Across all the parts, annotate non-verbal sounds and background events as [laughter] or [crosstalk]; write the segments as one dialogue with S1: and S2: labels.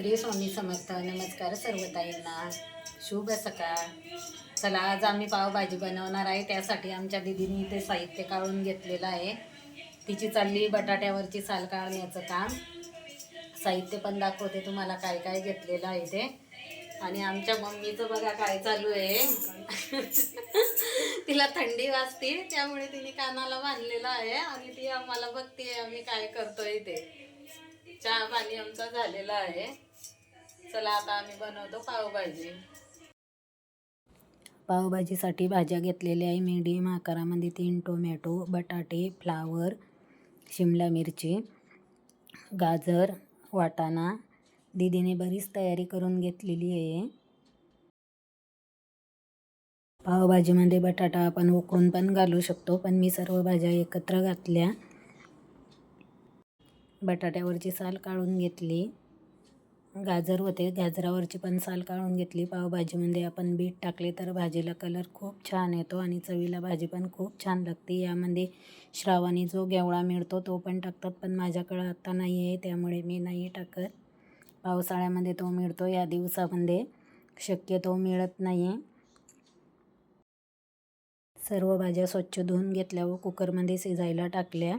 S1: श्री स्वामी समर्थ. नमस्कार सर्व ताईंना शुभ सकाळ. चला आज आम्ही पावभाजी बनवणार आहे. त्यासाठी आमच्या दिदीने ते साहित्य काढून घेतलेलं आहे. तिची चालली बटाट्यावरची साल काढण्याचं काम. साहित्य पण दाखवते तुम्हाला काय काय घेतलेलं आहे ते. आणि आमच्या मम्मीचं बघा काय चालू आहे. [laughs] तिला थंडी वाजते त्यामुळे तिने कानाला बांधलेलं आहे आणि ती आम्हाला बघते आम्ही काय करतोय ते. चहा पाणी आमचा झालेला आहे. चला आता आम्ही बनवतो पावभाजी. पावभाजीसाठी भाज्या घेतलेल्या आहे मीडियम आकारामध्ये तीन टोमॅटो बटाटे फ्लावर शिमला मिरची गाजर वाटाणा. दीदीने बरीच तयारी करून घेतलेली आहे. पावभाजीमध्ये बटाटा आपण उकळून पण घालू शकतो पण मी सर्व भाज्या एकत्र घातल्या. बटाट्यावरची साल काढून घेतली. गाजर होते. गाजरावरची पण साल काढून घेतली. पावभाजीमध्ये म्हणजे आपण बीट टाकले तर भाजीला कलर खूप छान येतो आणि चवीला भाजी पण खूप छान लागते. यामध्ये श्रावणी जो गेवळा मिळतो तो पण टाकतात पण माझ्याकडं आत्ता नाही आहे त्यामुळे मी नाही टाकत. पावसाळ्यामध्ये तो मिळतो. या दिवसामध्ये शक्यतो मिळत नाही सर्व भाज्या स्वच्छ धुवून घेतल्या व कुकरमध्ये शिजायला टाकल्या.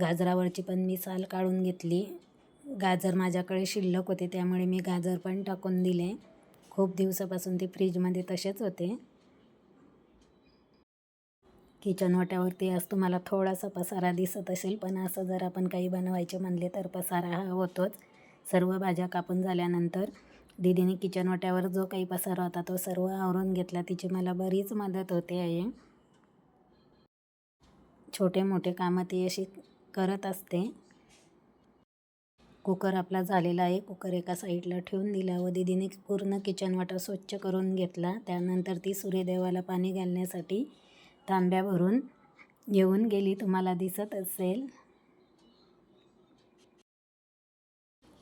S1: गाजरावरची पण मी साल काढून घेतली. गाजर माझ्याकडे शिल्लक होते त्यामुळे मी गाजर पण टाकून दिले. खूप दिवसापासून ते फ्रीजमध्ये तसेच होते. किचन वाट्यावरती आज तुम्हाला थोडासा पसारा दिसत असेल पण असं जर आपण काही बनवायचे म्हणले तर पसारा हा होतोच. सर्व भाज्या कापून झाल्यानंतर दिदीने किचन वाट्यावर जो काही पसारा होता तो सर्व आवरून घेतला. तिची मला बरीच मदत होते आहे छोटे मोठे कामं ती अशी करत असते. कुकर आपला झालेला आहे. कुकर एका साईडला ठेवून दिला व दीदीने पूर्ण किचन वाटा स्वच्छ करून घेतला. त्यानंतर ती सूर्यदेवाला पाणी घालण्यासाठी तांब्या भरून येऊन गेली. तुम्हाला दिसत असेल.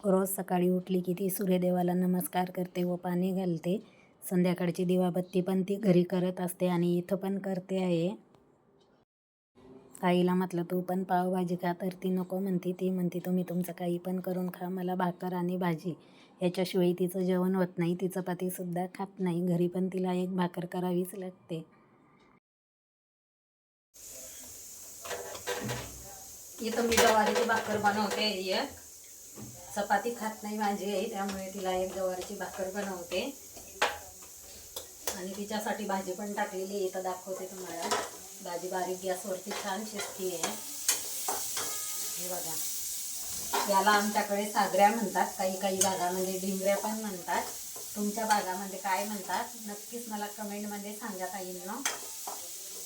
S1: रोज सकाळी उठली की ती सूर्यदेवाला नमस्कार करते व पाणी घालते. संध्याकाळची दिवाबत्ती पण ती घरी करत असते आणि इथं पण करते आहे. आईला म्हटलं तू पण पावभाजी खा. तर ती नको म्हणते. ती म्हणते तुम्ही तुमचं काही पण करून खा. मला भाकर आणि भाजी याच्याशिवाय तिचं जेवण होत नाही. ती चपातीसुद्धा खात नाही. घरी पण तिला एक भाकर करावीच लागते. इथं मी गवारीची भाकर बनवते. एक चपाती खात नाही माझी आई त्यामुळे तिला एक गवारीची भाकर बनवते. आणि तिच्यासाठी भाजी पण टाकलेली आहे. इथं दाखवते तुम्हाला. भाजी बारीक गॅसवरती छान शिजती आहे हे बघा. याला आमच्याकडे सागऱ्या म्हणतात काही काही भागामध्ये डिंगऱ्या पण म्हणतात. तुमच्या भागामध्ये काय म्हणतात? नक्कीच मला कमेंटमध्ये सांगा ना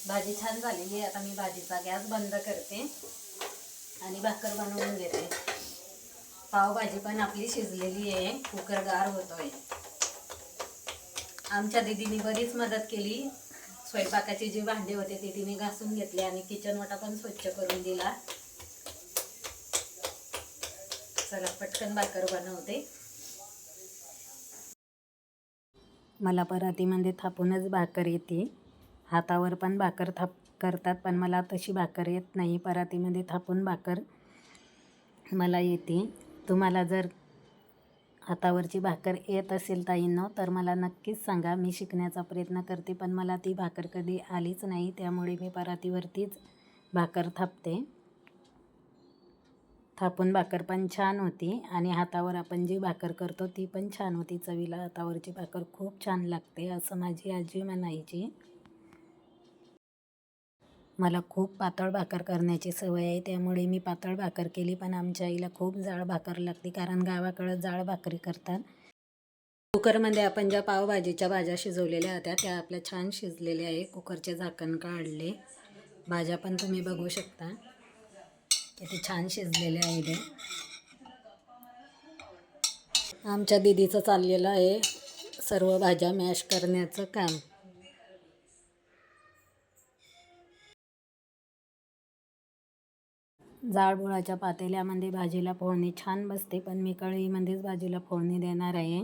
S1: भाजी छान झालेली आहे. आता मी भाजीचा गॅस बंद करते आणि भाकर बनवून घेते. पावभाजी पण आपली शिजलेली आहे. कुकर गार होतोय. आमच्या दीदीने बरीच मदत केली. स्वयंपाकाचे जे भांडे होते ते तिने घासून घेतले आणि किचन वाटा पण स्वच्छ करून दिला. चला पटकन भाकर बनवते. मला परातीमध्ये थापूनच भाकर येते. हातावर पण भाकर थाप करतात पण मला तशी भाकर येत नाही. परातीमध्ये थापून भाकर मला येते. तुम्हाला जर हातावरची भाकर येत असेल ताईंनो तर मला नक्कीच सांगा. मी शिकण्याचा प्रयत्न करते पण मला ती भाकर कधी आलीच नाही त्यामुळे मी परातीवरतीच भाकर थापते. थापून भाकर पण छान होती आणि हातावर आपण जी भाकर करतो ती पण छान होती. चवीला हातावरची भाकर खूप छान लागते असं माझी आजी म्हणायची. मला खूप पातळ भाकर करण्याची सवय आहे. त्यामुळे मी पातळ भाकर केली पण आमच्या आईला खूप जाळ भाकर लागते कारण गावाकडं जाळ भाकरी करतात. कुकरमध्ये आपण ज्या पावभाजीच्या भाज्या शिजवलेल्या होत्या त्या आपल्या छान शिजलेल्या आहे कुकरचे झाकण काढले. भाज्या पण तुम्ही बघू शकता. किती छान शिजलेल्या आहेत. आमच्या दिदीचं चाललेलं आहे सर्व भाज्या मॅश करण्याचं काम. जाडबुळाच्या पातेल्यामध्ये भाजीला फोडणी छान बसते पण मी कढईमध्येच भाजीला फोडणी देणार आहे.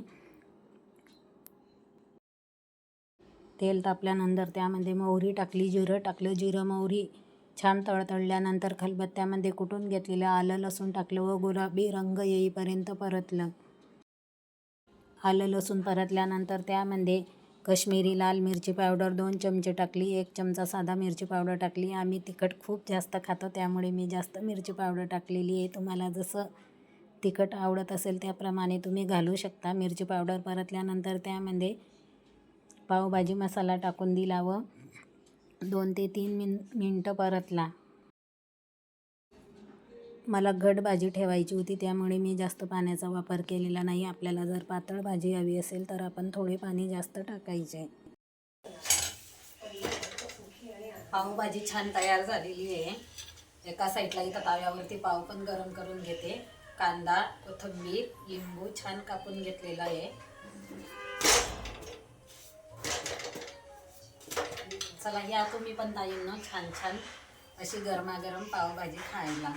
S1: तेल तापल्यानंतर त्यामध्ये मोहरी टाकली जिरं टाकलं. जिरं मोहरी छान तळतळल्यानंतर खलबत्त्यामध्ये कुटून घेतलेलं आलं लसूण टाकलं व गुलाबी रंग येईपर्यंत परतलं. आलं लसूण परतल्यानंतर त्यामध्ये कश्मीरी लाल मिरची पावडर दोन चमचे टाकली एक चमचा साधा मिरची पावडर टाकली. आम्ही तिखट खूप जास्त खातो त्यामुळे मी जास्त मिरची पावडर टाकलेली आहे. तुम्हाला जसं तिखट आवडत असेल त्याप्रमाणे तुम्ही घालू शकता. मिरची पावडर परतल्यानंतर त्यामध्ये पावभाजी मसाला टाकून दिला व दोन ते तीन मिन मिनटं परतला. मला घट भाजी ठेवायची होती त्यामुळे मी जास्त पाण्याचा वापर केलेला नाही. आपल्याला जर पातळ भाजी हवी असेल तर आपण थोडे पाणी जास्त टाकायचे. पावभाजी छान तयार झालेली आहे. एका साईडला इथं ताव्यावरती पाव पण गरम करून घेते. कांदा कोथिंबीर लिंबू छान कापून घेतलेला आहे. चला या तुम्ही पण ताईंनो छान छान अशी गरमागरम पावभाजी खायला.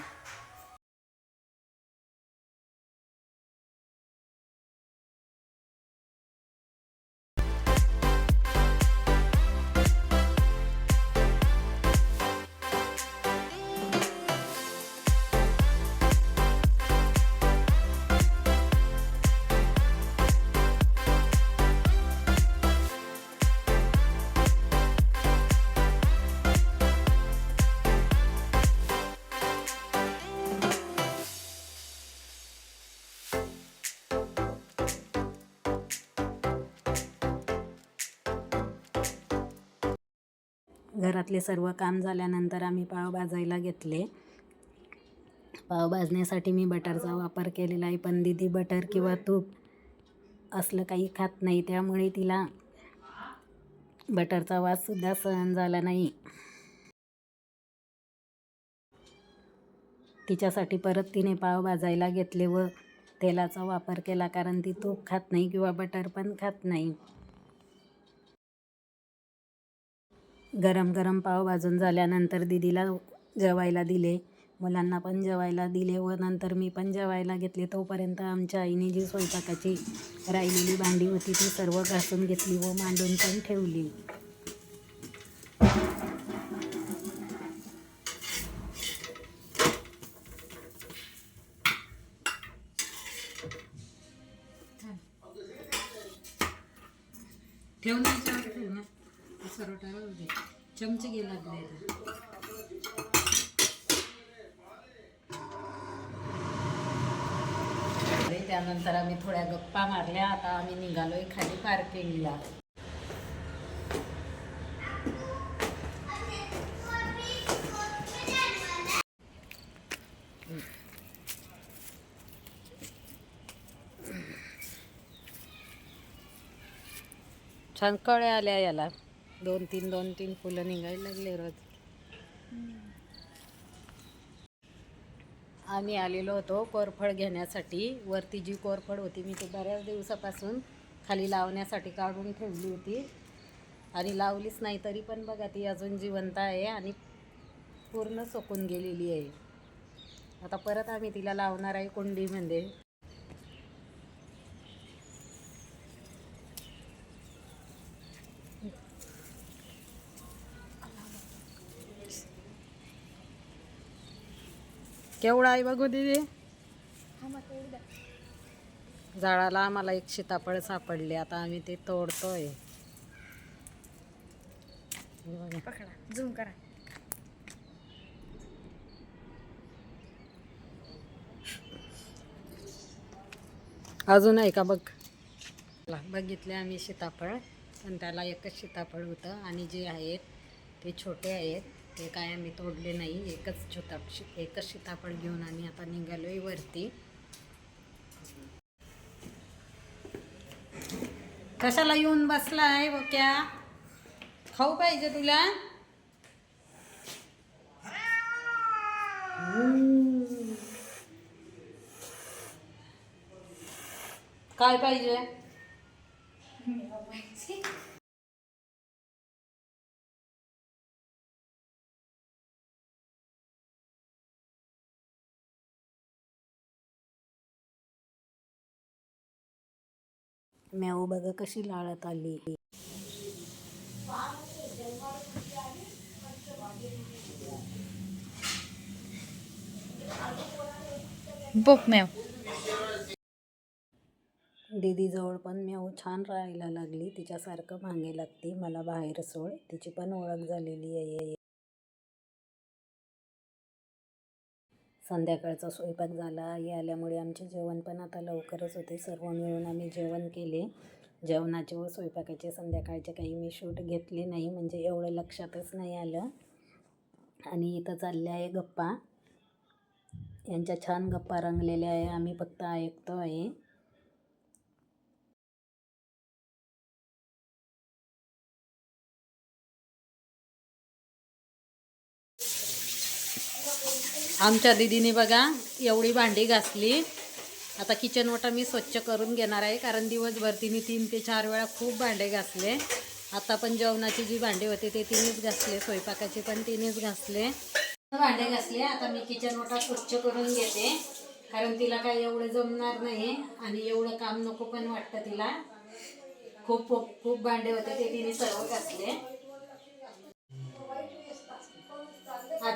S1: घरातले सर्व काम झाल्यानंतर आम्ही पाव भाजायला घेतले. पाव भाजण्यासाठी मी बटरचा वापर केलेला आहे. पण दिदी बटर किंवा तूप असलं काही खात नाही. त्यामुळे तिला बटरचा वाससुद्धा सहन झाला नाही. तिच्यासाठी परत तिने पाव भाजायला घेतले व तेलाचा वापर केला कारण ती तूप खात नाही किंवा बटर पण खात नाही. गरम गरम पाव भाजून झाल्यानंतर दिदीला जेवायला दिले. मुलांना पण जेवायला दिले व नंतर मी पण जेवायला घेतले. तोपर्यंत आमच्या आईने जी स्वयंपाकाची राहिलेली भांडी होती ती सर्व घासून घेतली व मांडून पण ठेवली. ठेवून ना याच्यावर ठेव दे. चमचे लागले त्यानंतर आम्ही थोड्या गप्पा मारल्या. आता आम्ही निघालोय खाली पार्किंगला छान कळ्या आल्या याला. दोन तीन दोन तीन फुलं निघायला लागले रोज. आम्ही आलेलो होतो कोरफड घेण्यासाठी. वरती जी कोरफड होती मी ती बऱ्याच दिवसापासून खाली लावण्यासाठी काढून ठेवली होती. आणि लावलीच नाही तरी पण बघा ती अजून जिवंत आहे आणि पूर्ण सोकून गेलेली आहे. आता परत आम्ही तिला लावणार आहे कुंडीमध्ये. केवढा आहे बघू दीदी. झाडाला आम्हाला एक सीताफळ सापडले आता आम्ही ते तोडतोय.
S2: झूम करा.
S1: अजून आहे का बघ? बघितले आम्ही सीताफळ पण त्याला एकच सीताफळ होतं. आणि जे आहेत ते छोटे आहेत. ते काय आम्ही तोडले नाही एकच छोटा एकच सीताफळ घेऊन आम्ही आता निघालोय वरती. कशाला येऊन बसला आहे बोक्या? खाऊ पाहिजे तुला? काय पाहिजे. म्याऊ बघा कशी लाळत आली.
S2: बघ मॅम
S1: दीदीजवळ पण म्याऊ छान राहायला लागली. तिच्यासारखं मागे लागती. मला बाहेर सोड. तिची पण ओळख झालेली आहे. संध्याकाळचा स्वयंपाक झाला. आई आल्यामुळे आमचे जेवण पण आता लवकरच होते. सर्व मिळून आम्ही जेवण केले. जेवणाचे व स्वयंपाकाचे संध्याकाळचे काही मी शूट घेतले नाही म्हणजे एवढं लक्षातच नाही आलं. आणि इथं चालल्या आहे गप्पा. यांच्या छान गप्पा रंगलेल्या आहे. आम्ही फक्त ऐकतो आहे आमच्या दिदीने बघा एवढी भांडी घासली. आता किचन ओटा मी स्वच्छ करून घेणार आहे कारण दिवसभर तिने तीन ते चार वेळा खूप भांडे घासले. आता पण जेवणाची जी भांडी होती ते तिनेच घासले स्वयंपाकाचे पण तिनेच घासले. भांडे घासले आता मी किचन ओटा स्वच्छ करून घेते कारण तिला काही एवढं जमणार नाही आणि एवढं काम नको पण वाटतं तिला. खूप खूप खूप भांडे होते ते तिने सर्व घासले.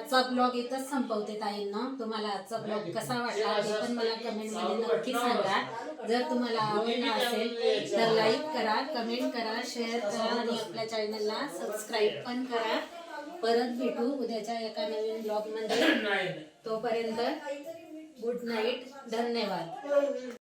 S1: आजचा ब्लॉग इथंच संपवते ताईंना. तुम्हाला आजचा ब्लॉग कसा वाटला ते पण मला कमेंटमध्ये नक्की सांगा. जर तुम्हाला आवडला असेल तर लाईक करा कमेंट करा शेअर करा आणि आपल्या चॅनलला सबस्क्राईब पण करा. परत भेटू उद्याच्या एका नवीन ब्लॉगमध्ये तोपर्यंत गुड नाईट धन्यवाद.